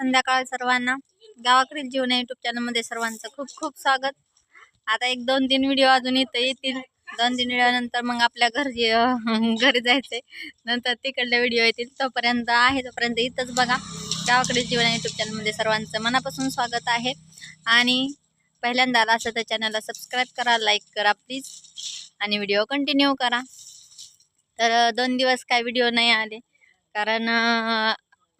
संध्याकाळ सर्वांना. गावाकडील जीवन युट्यूब चॅनलमध्ये सर्वांचं खूप खूप स्वागत. आता एक दोन तीन व्हिडिओ अजून इथं येतील. दोन तीन व्हिडिओनंतर मग आपल्या घर अं, घरी जायचे नंतर तिकडले व्हिडिओ येतील. तोपर्यंत आहे तोपर्यंत इथंच बघा. गावाकडील जीवन युट्यूब चॅनलमध्ये सर्वांचं मनापासून स्वागत आहे. आणि पहिल्यांदा आला असं तर चॅनलला सबस्क्राईब करा लाईक करा प्लीज आणि व्हिडिओ कंटिन्यू करा. तर दोन दिवस काय व्हिडिओ नाही आले. कारण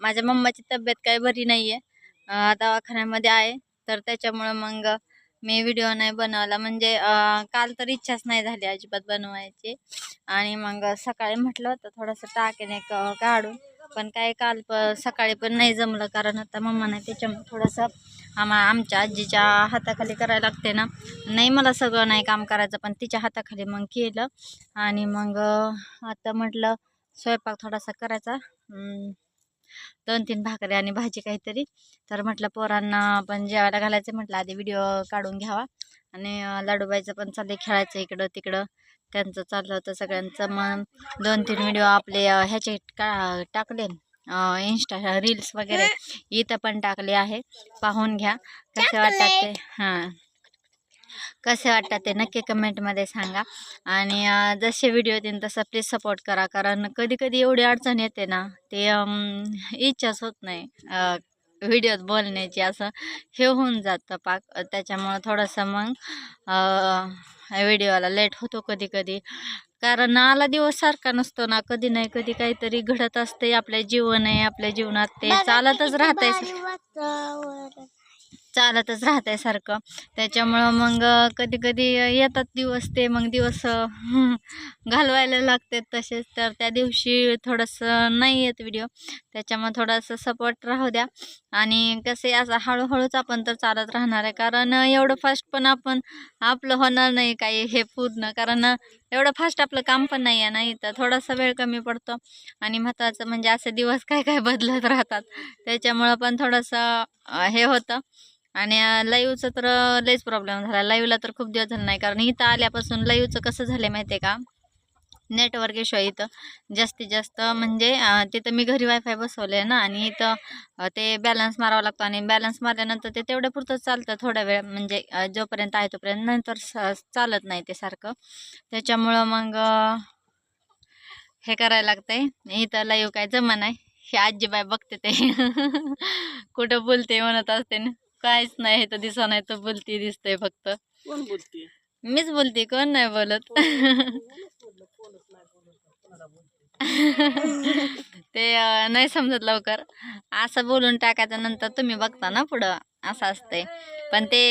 माझ्या मम्माची तब्येत काही बरी नाही आहे दवाखान्यामध्ये आहे. तर त्याच्यामुळं मग मी व्हिडिओ नाही बनवला. म्हणजे काल तर इच्छाच नाही झाली अजिबात बनवायची. आणि मग सकाळी म्हटलं होतं थोडंसं टाकेने एक काढून. पण काय काल प सकाळी पण नाही जमलं. कारण आता मम्मा नाही त्याच्यामुळे थोडंसं आम्हा आमच्या आजीच्या हाताखाली करायला लागते ना. नाही मला सगळं नाही काम करायचं पण तिच्या हाताखाली मग केलं. आणि मग आता म्हटलं स्वयंपाक थोडासा करायचा. दोन तीन भाकरी आणि भाजी काहीतरी. तर म्हटलं पोरांना पण जेवायला घालायचं म्हटलं आधी व्हिडिओ काढून घ्यावा. आणि लाडूबाईचं पण चाललंय खेळायचं इकडं तिकडं. त्यांचं चाललं होतं सगळ्यांचं. मग दोन तीन व्हिडिओ आपले ह्याचे का टाकले. इंस्टा रील्स वगैरे इथं पण टाकले आहे. पाहून घ्या. कसे वाटतात ते? हां. कसे वाटतात ते नक्की कमेंटमध्ये सांगा. आणि जसे व्हिडिओ येतील तसं प्लीज सपोर्ट करा. कारण कधी कधी एवढी अडचण येते ना ते इच्छाच होत नाही व्हिडिओत बोलण्याची. असं हे होऊन जातं पाक. त्याच्यामुळं थोडंसं मग व्हिडिओला लेट होतो कधी कधी कारण आला दिवस सारखा नसतो ना कधी नाही कधी काहीतरी घडत असते आपल्या जीवन आहे आपल्या जीवनात ते चालतच राहतंय. चालतच राहतंय सारखं. त्याच्यामुळं मग कधी कधी येतात दिवस ते मग दिवस घालवायला लागतात तसेच. तर त्या दिवशी थोडंसं नाही येत व्हिडिओ त्याच्यामुळे थोडंसं सपोर्ट राहू द्या. आणि कसे असं हळूहळूच आपण तर चालत राहणार आहे. कारण एवढं फास्ट पण आपण आपलं होणार नाही काही हे पूर्ण. कारण एवढं फास्ट आपलं काम पण नाही आहे नाही तर थोडासा वेळ कमी पडतो आणि महत्त्वाचं म्हणजे असे दिवस काय काय बदलत राहतात. त्याच्यामुळं पण थोडंसं हे होतं. आणि लाईव्हचं तर लईच प्रॉब्लेम झाला. लाईव्हला तर खूप दिवस झाला नाही. कारण इथं आल्यापासून लाईव्हचं कसं झालं माहिती आहे का? नेटवर्क इश्यू आहे इथं. जास्तीत जास्त म्हणजे तिथं मी घरी वायफाय बसवलं आहे ना आणि इथं ते बॅलन्स मारावं लागतो आणि बॅलन्स मारल्यानंतर ते तेवढ्या पुरतं चालतं थोडा वेळ म्हणजे जोपर्यंत आहे तोपर्यंत नंतर चालत नाही ते सारखं. त्याच्यामुळं मग हे करायला लागतंय. इथं लाईव्ह काय जमा नाही हे आजीबाई बघते ते. कुठं बोलते म्हणत असते ना. काहीच नाही हे तर दिसा नाही तर बोलती दिसतंय फक्त. मीच बोलते कोण नाही बोलत? ते नाही समजत लवकर. असं बोलून टाकायचं नंतर तुम्ही बघता ना पुढं. असं असतंय. पण ते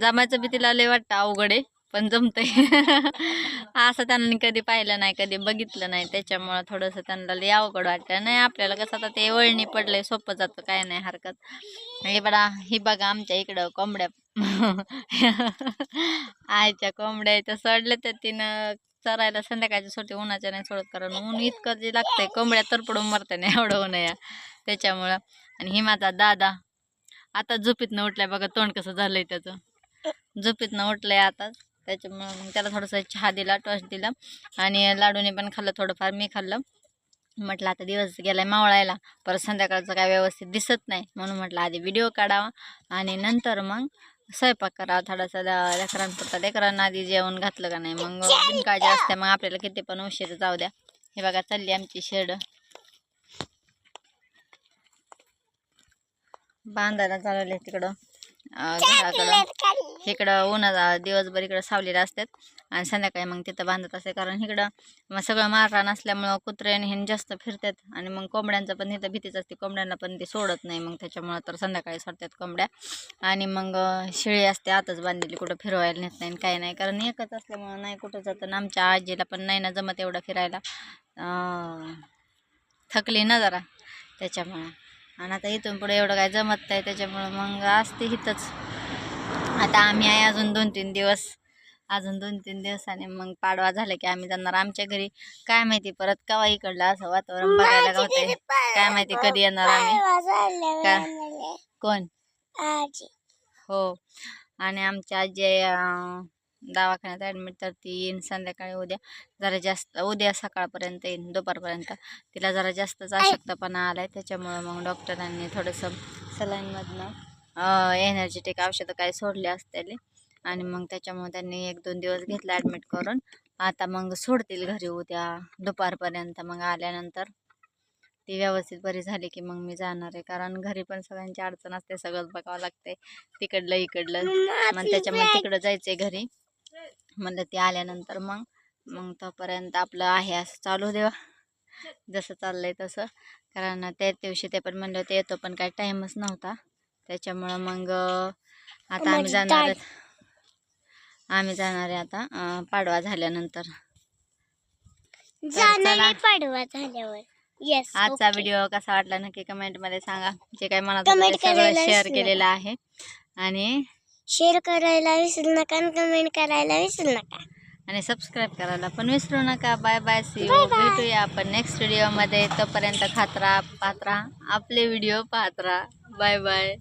जमायचं बी तिला लय वाटतं अवघड आहे पण जमतंय. असं त्यांनी कधी पाहिलं नाही कधी बघितलं नाही. त्याच्यामुळं थोडंसं त्यांना लय अवघड वाटतं नाही आपल्याला कसं आता ते वळणी पडलंय सोपं जातं काय नाही हरकत. हे बडा ही बघा आमच्या इकडं कोंबड्या. आईच्या कोंबड्या इथं सोडल्या तर तिनं चरायला संध्याकाळची सोटी उन्हाच्या नाही सोडत कारण ऊन इतकं जे लागतंय कोंबड्या तरपडून मरते नाही एवढं ऊन या त्याच्यामुळं. आणि हिमाचा माझा दादा. आता झोपीतनं उठलाय बघा तोंड कसं झालंय त्याचं. झोपीतनं उठलंय आता त्याच्यामुळं मग त्याला थोडंसं चहा दिला टॉस दिला. आणि लाडूने पण खाल्लं थोडंफार मी खाल्लं. म्हटलं आता दिवस गेलाय मावळायला परत संध्याकाळचं काय व्यवस्थित दिसत नाही म्हणून म्हटलं आधी व्हिडिओ काढावा. आणि नंतर मग स्वयंपाक करावा थोडासा लेकरांपुरता लेकरांना आधी जेवण घातलं का नाही? मग बिनकाळजी असते मग आपल्याला किती पण उशीर जाऊ द्या. हे बघा चालली आमची शेड. बांधायला चालवले तिकडं. घराकडं इकडं उन्हा दिवसभर इकडं सावलेलं असतात आणि संध्याकाळी मग तिथं बांधत असते. कारण इकडं मग सगळं माररान असल्यामुळं कुत्रे आणि हे जास्त फिरतात आणि मग कोंबड्यांचं पण इथं भीतीच असते. कोंबड्यांना पण ते सोडत नाही मग त्याच्यामुळं तर संध्याकाळी सोडतात कोंबड्या. आणि मग शेळी असते आतच बांधलेली कुठं फिरवायला नेत नाही काही नाही. कारण एकच असल्यामुळं नाही कुठं जातं आमच्या आजीला पण नाही ना जमत एवढं फिरायला. थकली ना जरा त्याच्यामुळं. आणि आता इथून पुढे एवढं काय जमत नाही त्याच्यामुळं मग असते इथंच आता आम्ही आहे अजून दोन तीन दिवस. अजून दोन तीन दिवसाने मग पाडवा झाला की आम्ही जाणार. आमच्या घरी काय माहिती परत केव्हा इकडलं असं वातावरण बघायला गावतंय काय माहिती कधी येणार आम्ही? का? कोण? हो. आणि आमच्या आजी दवाखान्यात ॲडमिट तर ती येईन संध्याकाळी उद्या. जरा जास्त उद्या सकाळपर्यंत येईन दुपारपर्यंत. तिला जरा जास्तच अशक्तपणा आला आहे त्याच्यामुळं मग डॉक्टरांनी थोडंसं सलाईनमधनं एनर्जेटिक औषधं काय सोडले असतील. आणि मग त्याच्यामुळे त्यांनी एक दोन दिवस घेतलं ॲडमिट करून. आता मग सोडतील घरी उद्या दुपारपर्यंत मग आल्यानंतर. ती व्यवस्थित बरी झाली की मग मी जाणार आहे. कारण घरी पण सगळ्यांची अडचण असते सगळंच बघावं लागते तिकडलं इकडलं. मग त्याच्यामुळे तिकडं जायचंय घरी. म्हणलं ती आल्यानंतर मग मग तोपर्यंत आपलं आहे असं चालू देवा. जसं चाललंय तसं. कारण त्या दिवशी ते पण म्हणलं होते येतो पण काही टाईमच नव्हता. त्याच्यामुळं मग आता आम्ही जाणार आहेत आम्ही जाणार आहे आता पाडवा झाल्यानंतर. आहे पाडवा झाल्यावर. येस आजचा व्हिडिओ कसा वाटला नक्की कमेंटमध्ये सांगा. जे काही मनात ते सगळं शेअर केलेलं आहे. आणि शेअर करायला विसरू नका आणि कमेंट करायला विसरू नका. आणि सबस्क्राईब करायला पण विसरू नका. Bye bye see you. भेटूया आपण नेक्स्ट व्हिडिओमध्ये तोपर्यंत खात्रा पात्रा आपले व्हिडिओ पात्रा. बाय बाय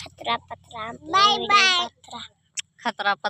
खतरा पत्रा बाय बाय खात्रा पत्रा.